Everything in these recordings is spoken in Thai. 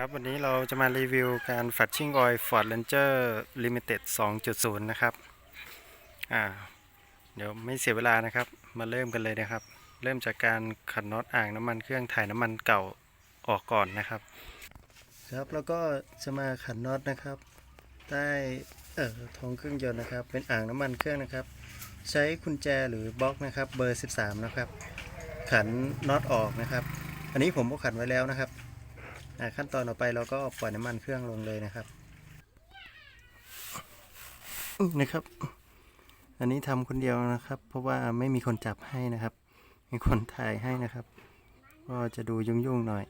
ครับวันนี้เราจะมารีวิวการฝัดชิ่งออย Ford Ranger Limited 2.0 นะครับอ่าเดี๋ยวไม่เสียเวลานะครับ มาเริ่มกันเลยนะครับ เริ่มจากการขันน็อตอ่างน้ำมันเครื่องถ่ายน้ำมันเก่าออกก่อนนะครับ ครับแล้วก็จะมาขันน็อตนะครับ ใต้เอ่อท้องเครื่องยนต์นะครับ เป็นอ่างน้ำมันเครื่องนะครับ ใช้กุญแจหรือบล็อกนะครับเบอร์ 13 นะครับ ขันน็อตออกนะครับ อันนี้ผมก็ขันไว้แล้วนะครับ ขั้นตอนต่อไปเราก็ปล่อยน้ำมันเครื่องลงเลยนะครับนะครับ อันนี้ทำคนเดียวนะครับ เพราะว่าไม่มีคนจับให้นะครับ มีคนถ่ายให้นะครับ ก็จะดูยุ่งๆหน่อย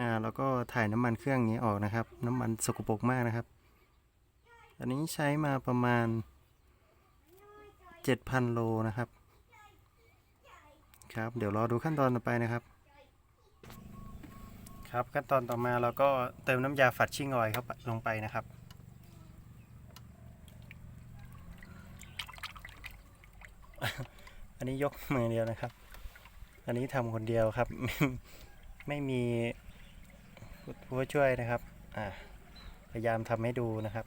อ่าแล้วก็ถ่ายน้ำมันเครื่องนี้ออกนะครับ น้ำมันสกปรกมากนะครับ อันนี้ใช้มาประมาณ7,000โลนะครับ ครับ เดี๋ยวรอดูขั้นตอนต่อไปนะครับ ครับขั้นตอนต่อมาเราก็เติมน้ำยาฝัดชิ่งออยเข้าลงไปนะครับ อันนี้ยกมือเดียวนะครับ อันนี้ทำคนเดียวครับ ไม่มีผู้ช่วยนะครับอ่าพยายามทำให้ดูนะครับ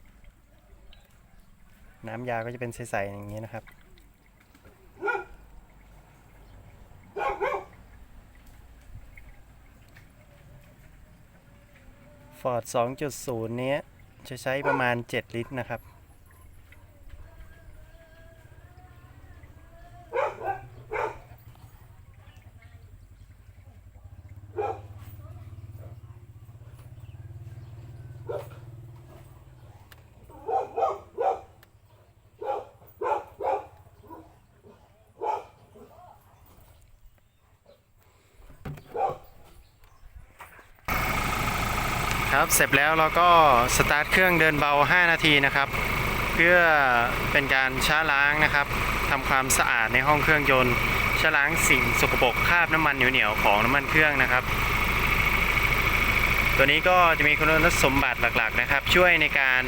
น้ำยาก็จะเป็นใสๆอย่างนี้นะครับ ฟอร์ด2.0 เนี้ยจะใช้ประมาณ 7 ลิตรนะครับ ครับเสร็จแล้วเราก็สตาร์ทเครื่องเดินเบา 5 นาทีนะครับ เพื่อเป็นการชะล้างนะครับทำความสะอาดในห้องเครื่องยนต์ชะล้างสิ่งสกปรกคราบน้ำมันเหนียวๆของน้ำมันเครื่องนะครับ ตัวนี้ก็จะมีคุณสมบัติหลักๆนะครับ ช่วยในการ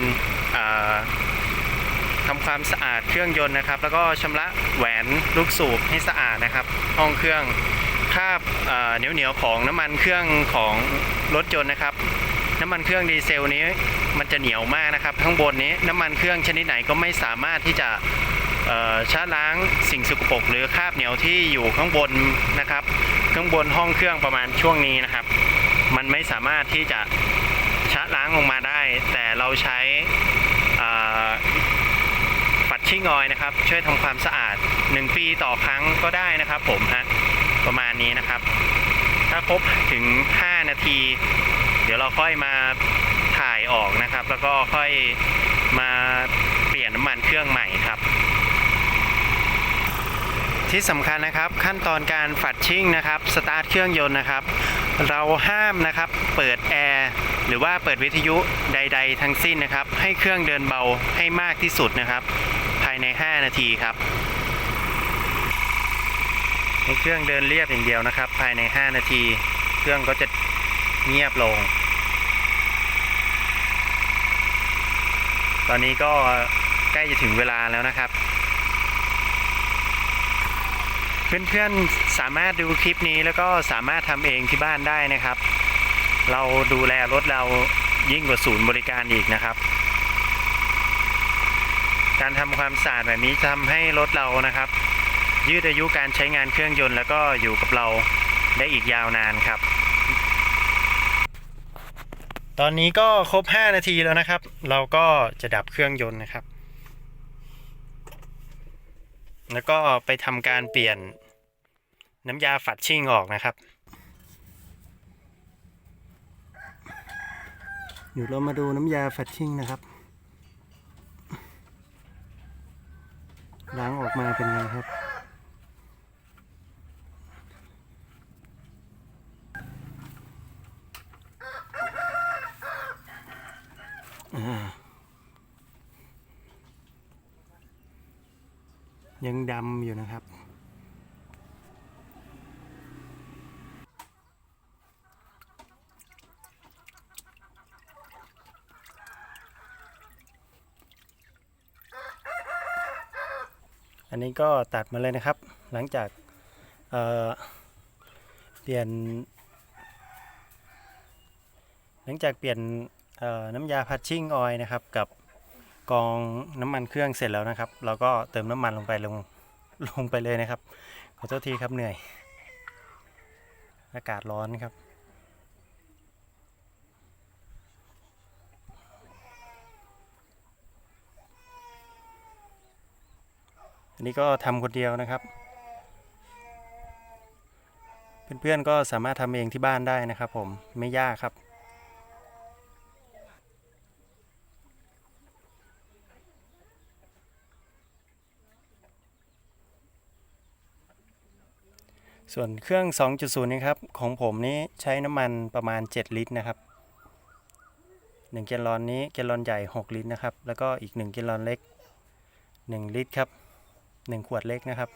ทำความสะอาดเครื่องยนต์นะครับ แล้วก็ชำระแหวนลูกสูบให้สะอาดนะครับ ห้องเครื่องคราบเหนียวเหนียวๆของน้ำมันเครื่องของรถยนต์นะครับ น้ำมันเครื่องดีเซลนี้มันจะเหนียวมากนะครับ ข้างบนนี้น้ำมันเครื่องชนิดไหนก็ไม่สามารถที่จะชะล้างสิ่งสกปรกหรือคราบเหนียวที่อยู่ข้างบนนะครับ ข้างบนห้องเครื่องประมาณช่วงนี้นะครับ มันไม่สามารถที่จะชะล้างออกมาได้ แต่เราใช้ปัดชิ่งออยนะครับ ช่วยทำความสะอาด 1 ปีต่อครั้งก็ได้นะครับ ผมฮะประมาณนี้นะครับ ถ้าครบถึง 5 นาที เดี๋ยวเราค่อยมาถ่ายออกนะครับ แล้วก็ค่อยมาเปลี่ยนน้ำมันเครื่องใหม่ครับ ที่สำคัญนะครับขั้นตอนการฝัดชิ่งนะครับสตาร์ทเครื่องยนต์นะครับ เราห้ามนะครับเปิดแอร์หรือว่าเปิดวิทยุใด ๆ ทั้งสิ้นนะครับ ให้เครื่องเดินเบาให้มากที่สุดนะครับ ภายใน 5 นาทีครับให้เครื่องเดินเรียบอย่างเดียวนะครับ ภายใน 5 นาที เครื่องก็จะ เงียบลง ตอนนี้ก็ใกล้จะถึงเวลาแล้วนะครับ เพื่อนๆสามารถดูคลิปนี้แล้วก็สามารถทำเองที่บ้านได้นะครับ เราดูแลรถเรายิ่งกว่าศูนย์บริการอีกนะครับ การทำความสะอาดแบบนี้ทำให้รถเรานะครับ ยืดอายุการใช้งานเครื่องยนต์แล้วก็อยู่กับเราได้อีกยาวนานครับ ตอนนี้ก็ครบ 5 นาทีแล้วนะครับ เราก็จะดับเครื่องยนต์นะครับ แล้วก็ไปทำการเปลี่ยนน้ำยาฝัดชิ่งออกนะครับเดี๋ยวเรามาดูน้ำยาฝัดชิ่งนะครับ ล้างออกมาเป็นไงครับ ยังดำอยู่นะครับ อันนี้ก็ตัดมาเลยนะครับ หลังจากเเปลี่ยน หลังจากเปลี่ยน น้ำยาพัชชิ่งออยนะครับ กับกองน้ำมันเครื่องเสร็จแล้วนะครับ เราก็เติมน้ำมันลงไปลงลงไปเลยนะครับ ขอโทษทีครับเหนื่อย อากาศร้อนครับ อันนี้ก็ทำคนเดียวนะครับ เพื่อนๆก็สามารถทำเองที่บ้านได้นะครับผมไม่ยากครับ ส่วนเครื่อง 2.0นี่ครับ ของผมนี้ใช้น้ำมันประมาณ 7 ลิตรนะครับ1แกลลอนนี้แกลลอนใหญ่ 6 ลิตรนะครับ แล้วก็อีก 1 แกลลอนเล็ก 1 ลิตรครับ 1 ขวดเล็กนะครับ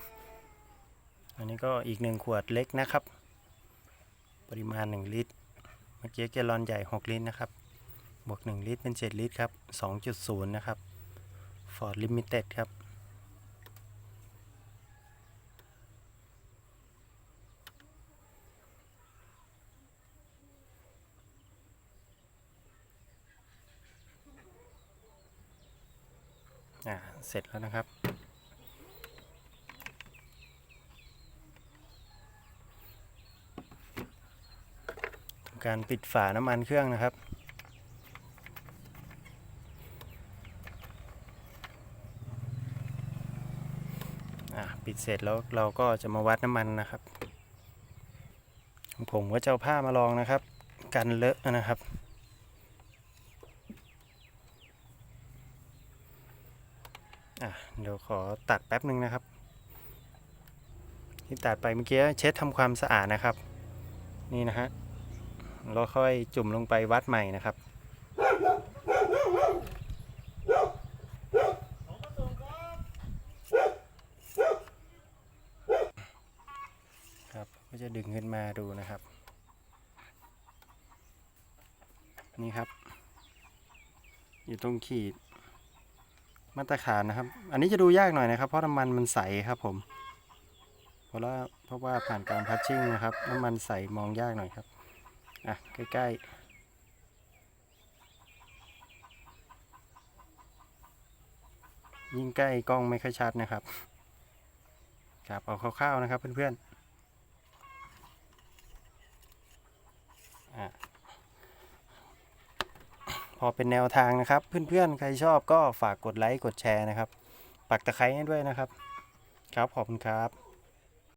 อันนี้ก็อีก 1 ขวดเล็กนะครับ ปริมาณ 1 ลิตร เมื่อกี้แกลลอนใหญ่ 6 ลิตรนะครับ บวก 1 ลิตรเป็น 7 ลิตรครับ 2.0 นะครับ Ford Limited ครับ อ่าเสร็จแล้วนะครับ การปิดฝาน้ำมันเครื่องนะครับปิดเสร็จแล้วเราก็จะมาวัดน้ำมันนะครับ ผมก็จะเอาผ้ามาลองนะครับ กันเลอะนะครับ อะเดี๋ยวขอตัดแป๊บหนึ่งนะครับ ที่ตัดไปเมื่อกี้เช็ดทำความสะอาดนะครับ นี่นะฮะเราค่อยจุ่มลงไปวัดใหม่นะครับครับก็จะดึงขึ้นมาดูนะครับ นี่ครับ อยู่ตรงขีด มาตรฐานนะครับ อันนี้จะดูยากหน่อยนะครับ เพราะน้ำมันมันใสครับผม เพราะว่าเพราะว่าผ่านการพัชชิ่งนะครับ น้ำมันใสมองยากหน่อยครับ อะ ใกล้ๆยิ่งใกล้กล้องไม่ค่อยชัดนะครับ ครับเอาคร่าวๆนะครับเพื่อนๆ อะ อเป็นแนวทางนะครับ เพื่อนๆ ใครชอบก็ฝากกดไลค์ กดแชร์นะครับ ปักตะไคร้ให้ด้วยนะครับ ครับ ขอบคุณครับ